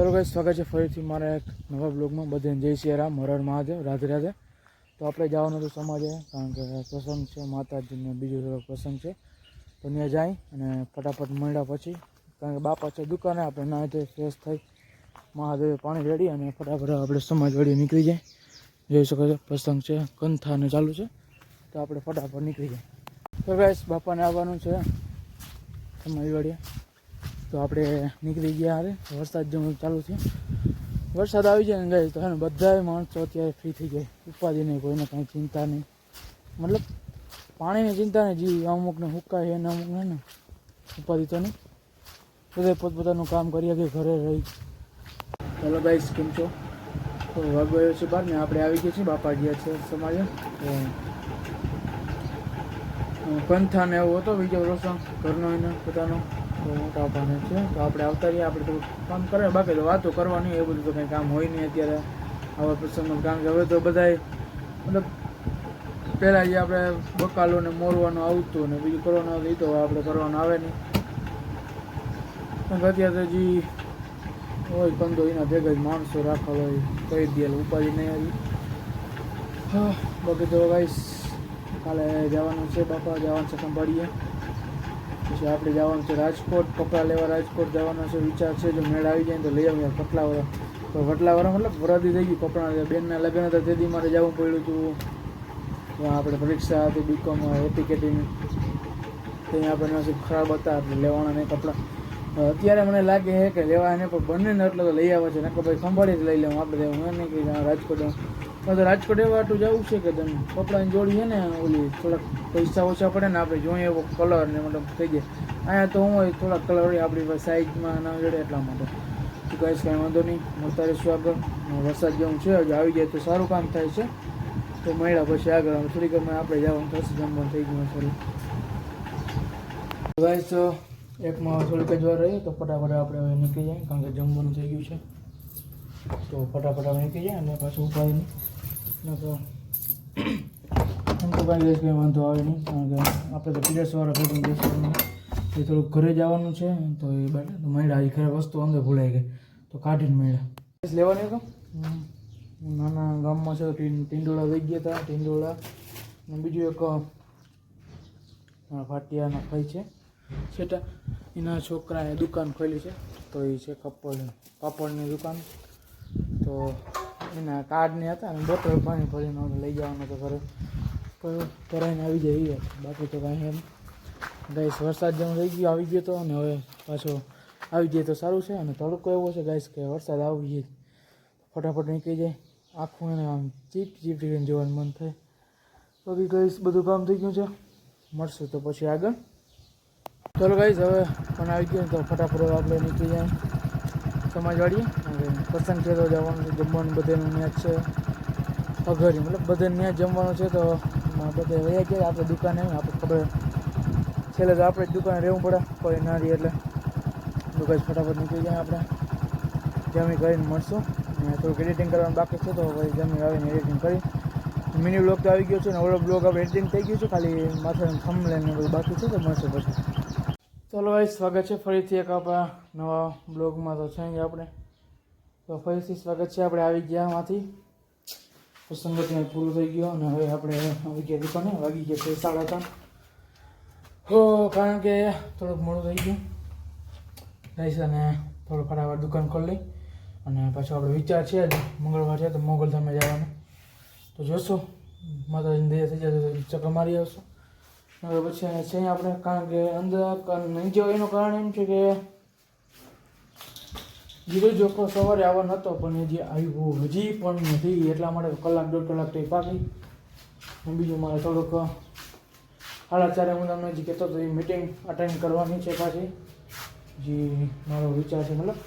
ચલો ગાઈસ સ્વાગત છે ફરીથી મારા એક નવા બ્લોગમાં બધાને જય શ્રી રામ, હર મહાદેવ, રાધે રાધે. તો આપણે જવાનું હતું સમાજે, કારણ કે પ્રસંગ છે, માતાજીનો બીજો થોડો પ્રસંગ છે. તો ત્યાં જાય અને ફટાફટ મળ્યા પછી, કારણ કે બાપા છે દુકાને, આપણે ના તે ફ્રેશ થઈ મહાદેવે પાણી રેડી અને ફટાફટ આપણે સમાજ વળી નીકળી જાય. જોઈ શકો છો, પ્રસંગ છે, કંથાને ચાલુ છે. તો આપણે ફટાફટ નીકળી જાય. તો ગાઈસ બાપાને આવવાનું છે. સમાજ વળીએ તો આપણે નીકળી ગયા હારે. વરસાદ જેવું ચાલુ છે. વરસાદ આવી જાય ને ગાય તો હે બધા માણસો અત્યારે ફ્રી થઈ જાય. ઉપાધિ નહીં, કોઈને કાંઈ ચિંતા નહીં. મતલબ પાણીની ચિંતા નહીં જી અમુકને હુકાય એને અમુકને ને ઉપાધિ તો નહીં. બધા પોતપોતાનું કામ કરીએ કે ઘરે રહી. ચાલો ગાઈસ, કેમ છો? તો વાગવાયો છે બાર ને આપણે આવી ગયા છીએ, બાપા ગયા છે સમાજે. તો પંથા ને એવો હતો, બીજો પ્રસંગ ઘરનો એને, પોતાનો. તો મોટા ભાને છે તો આપણે આવતા રહીએ આપણે થોડું કામ કરે બાકી તો વાતો કરવાની એ બધું તો કંઈ કામ હોય નહીં અત્યારે. આવા પ્રસંગમાં કારણ કે હવે તો બધાય મતલબ પહેલાં જે આપણે બકાલો ને મોરવાનું આવતું ને બીજું કરવાનું આવતું એ તો આપણે કરવાનું આવે નહીં અત્યારે જે હોય કંદો એના ભેગા જ માણસો રાખવા હોય કહી દે ઉપાધિ નહીં આવી બાકી તો ગાઈસ કાલે જવાનું છે બાપા, જવાનું છે કંભાળીએ પછી આપણે જવાનું છે રાજકોટ, કપડાં લેવા રાજકોટ જવાનો છે. વિચાર છે જો મેળ આવી જાય તો લઈ આવીએ કટલાવાળા તો કટલાવાળા મતલબ વરાદી થઈ ગઈ કપડાં. બેનના લગ્ન હતા તેથી મારે જવું પડ્યું હતું આપણે પરીક્ષા હતી બીકોમ એટીકેટીની ત્યાં આપણે નસીબ ખરાબ હતા આપણે લેવાના નહીં કપડાં. અત્યારે મને લાગે છે કે લેવા એને પણ બંને ને એટલે તો લઈ આવે છે. નકર ભાઈ સંભાળી જ લઈ લેવું. આપણે હું નહીં કે રાજકોટ તો રાજકોટ એવા આટલું જવું છે કે તમે કપડાની જોડી છે ને, ઓલી થોડાક પૈસા ઓછા પડે ને આપણે જોઈએ એવો કલર ને મતલબ થઈ જાય. અહીંયા તો હું હોય થોડાક કલર હોય, આપણી પાસે સાઈઝમાં ના જડે એટલા માટે. તો કહીશ કાંઈ વાંધો નહીં, મળતા રહીશું આગળ. વરસાદ જેવું છે, હજુ આવી જાય તો સારું કામ થાય છે. તો મળ્યા પછી આગળ થોડીક અમે આપણે જવાનું થશે, જમવાનું થઈ ગયું સારું ગાઈસ એકમાં થોડીક જ વાર રહીએ, તો ફટાફટ આપણે હવે નીકળી જાય, કારણ કે જમવાનું થઈ ગયું છે. તો ફટાફટ નીકળી જાય અને પાછું ઉપાય નહીં તો એમ તો કાંઈ કંઈ વાંધો આવે નહીં કારણ કે આપણે તો પીરિયડ્સવાળા ફેટિંગ બેસવાનું એ થોડુંક ઘરે જવાનું છે તો એ બેટા તો મળ્યા. એ ખરે વસ્તુ અંદર ભૂલાઈ ગઈ તો કાઢીને મળ્યા. લેવાની તો નાના ગામમાં છે ટીંડોળા વહી ગયા હતા ટીંડોળા. અને બીજું એક ભાટિયાના ભાઈ છે. છેટા એના છોકરાએ દુકાન ખોલી છે તો એ છે કપડ પાપડની દુકાન. તો એના કાર્ડને હતા અને બોટલ પાણી ભરીને અમે લઈ જવાનું તો ઘરે. કરાવીને આવી જાય એ બાકી તો કાંઈ એમ. ગાઈસ, વરસાદ જેમ રહી ગયો, આવી ગયો તો અને હવે પાછો આવી જાય તો સારું છે અને તડકો એવો છે ગાઈસ કે વરસાદ આવી જાય. ફટાફટ નીકળી જાય. આખું એને આમ ચીપ ચીપ કરીને જોવાનું મન થાય. બાકી ગાઈસ, બધું કામ થઈ ગયું છે. મળશું તો પછી આગળ. ચલો ગાઈસ, હવે પણ આવી ગયો તો ફટાફટ આપણે નીકળી જાય. સમાજવાડીએ અને પસંદ છે તો જવાનું જમવાનું બધાનું ત્યાં છે. અઘરી, મતલબ બધાને ત્યાં જમવાનું છે તો બધા વયા ગયા, આપણે દુકાને આપણે ખબર છેલ્લે તો આપણે જ દુકાને રહેવું પડે, કોઈ ના રહી એટલે. ગાઈસ ફટાફટ નીકળી જાય આપણે. જમી કરીને મળશું. અને થોડુંક એડિટિંગ કરવાનું બાકી છે તો પછી જમી આવીને એડિટિંગ કરી. મિની બ્લોગ તો આવી ગયો છે ને, ઓલો બ્લોગ આપણે એડિટિંગ થઈ ગયું છે, ખાલી માથે થમ લઈને બધું બાકી છે તો મળશે પછી. ચાલો ભાઈ, સ્વાગત છે ફરીથી એક આપણા નવા બ્લોગમાં. તો છે આપણે. તો ફરીથી સ્વાગત છે. આપણે આવી ગયા માંથી. પ્રસંગતને પૂરું થઈ ગયો અને હવે આપણે આવી ગયા દુકાને. વાગી ગયા છે સાડા ત્રણ. હો કારણ કે થોડુંક મોડું થઈ ગયું. રહીશ અને થોડું ફટાફટ દુકાન ખોલી અને પાછો આપણે વિચાર છે જ મંગળવાર છે, તો મોગલધામે જવાનું. તો જોશું, માતાજીની દયા થઈ જશે ચક્કર મારી આવશું. હવે પછી છે આપણે, કારણ કે અંદર નહીં જવા એનું કારણ એમ છે કે જીરો જોખો સવારે આવવાનો હતો પણ જે આવ્યો હજી પણ નથી, એટલા માટે કલાક, દોઢ કલાક તો અને બીજું મારે થોડુંક સાડા ચારે હું તમને જે કહેતો હતો એ મિટિંગ અટેન્ડ કરવાની છે પાછી. જે મારો વિચાર છે, મતલબ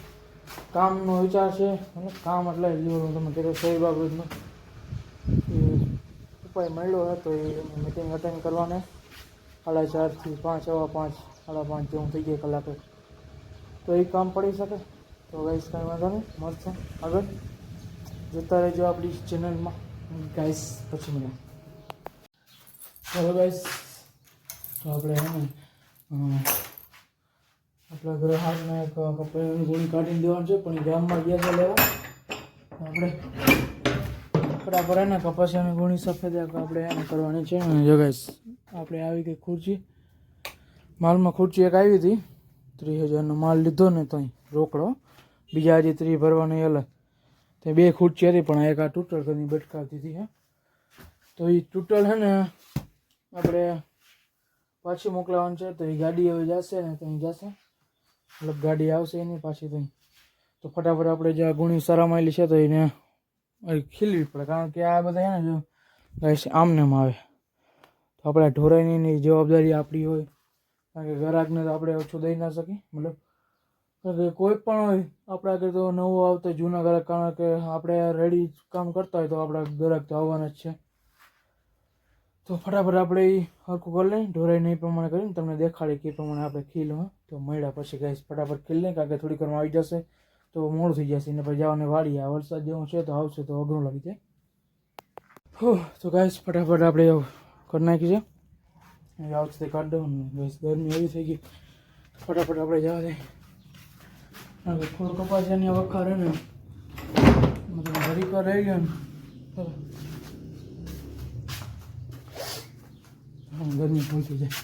કામનો વિચાર છે, મતલબ કામ એટલે હું તમને કહેતો સહી બાબતનો. એ ઉપાય મળ્યો હતો એ મિટિંગ અટેન્ડ કરવાને. સાડા ચારથી પાંચ, સવા પાંચ, સાડા પાંચ જેવું થઈ જાય કલાકે તો એ કામ પડી શકે. તો ગાઈસ કાંઈ વાંધો નહીં. મળશે. આગળ. જતા રહેજો આપણી ચેનલમાં ગાઈસ પછી મળે ચાલો ગાઈસ તો આપણે આપણા ગ્રાહકને એક કપડાની ગોળી કાઢીને દેવાનું છે, પણ ગામમાં ગયા છે લેવા. આપણે ફટાફટ એને કપાસિયાની ગુણી સફેદ આપણે એને કરવાની છે. અને જો આપણે આવી ગઈ ખુરચી માલમાં ખુરચી એક આવી હતી. ત્રીસ હજારનો માલ લીધો ને તો રોકડો. બીજા હજી ત્રીસ ભરવાની અલગ. તે બે ખુરચી હતી, પણ એક આ તૂટલ કરીને બટકાવતી હતી, હે. તો એ ટૂટલ છે ને આપણે પાછી મોકલાવાનું છે, તો એ ગાડી હવે જશે ને તો જશે. મતલબ ગાડી આવશે એની પાછી તો તો ફટાફટ આપણે જે ગુણી સરામાયેલી છે, તો એને ખીલવી પડે. કારણ કે આ બધા છે ને જો આમને આવે તો આપણે ઢોરાઈની એની જવાબદારી આપણી હોય. કારણ કે ગ્રાહકને તો આપણે ઓછું દઈ ના શકીએ. મતલબ, કારણ કે કોઈ પણ હોય, આપણા આગળ તો નવો આવતો જૂના ગ્રાહક કારણ કે આપણે રેડી કામ કરતા હોય તો આપણા ગ્રાહક તો આવવાના જ છે. તો ફટાફટ આપણે એ હરખું કરી લઈએ. ઢોરાઈને એ પ્રમાણે કરીને તમને દેખાડી કે એ પ્રમાણે આપણે ખીલ હા તો મળ્યા પછી ગાઈસ ફટાફટ ખીલ લઈએ કારણ કે થોડીક વારમાં આવી જશે. તો મોડું થઈ જશે. ને પછી જવાને વાળી આ વરસાદ જેવું છે તો આવશે તો અઘરું લાગી જાય. હો, તો ગાઈસ ફટાફટ આપણે એવું કરી નાખી છે. હવે આવશે કાઢ બસ ગરમી એવી થઈ ગઈ. ફટાફટ આપણે જવા કારણ કે થોડું કપાસ એની વખારે ને. મતલબ ઘડીક વાર રહી ગયો ને. ગરમી પહોંચી જાય.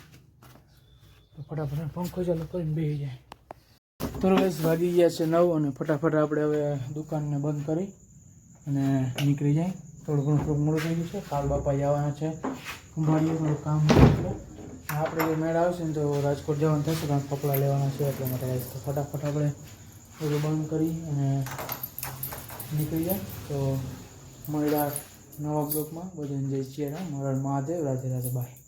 ફટાફટ પંખો ચાલુ કરીને બેસી જાય. તો બસ વાગી ગયા છે નવ અને ફટાફટ આપણે હવે દુકાનને બંધ કરી અને નીકળી જાય. થોડું ઘણું થોડું મોડું થઈ ગયું છે. કાલ બાપા આવવાના છે. કુંભારીએ થોડું કામ આપણે જો મેળ આવશે ને તો રાજકોટ જવાનું થશે કારણ કપડાં લેવાના છે. એટલા માટે ફટાફટ આપણે બધું બંધ કરી અને નીકળી જાય તો મળ્યા નવા બ્લોકમાં બધાને જય શ્રી રામ. મહારાજ મહાદેવ. રાધે રાધે. બાય.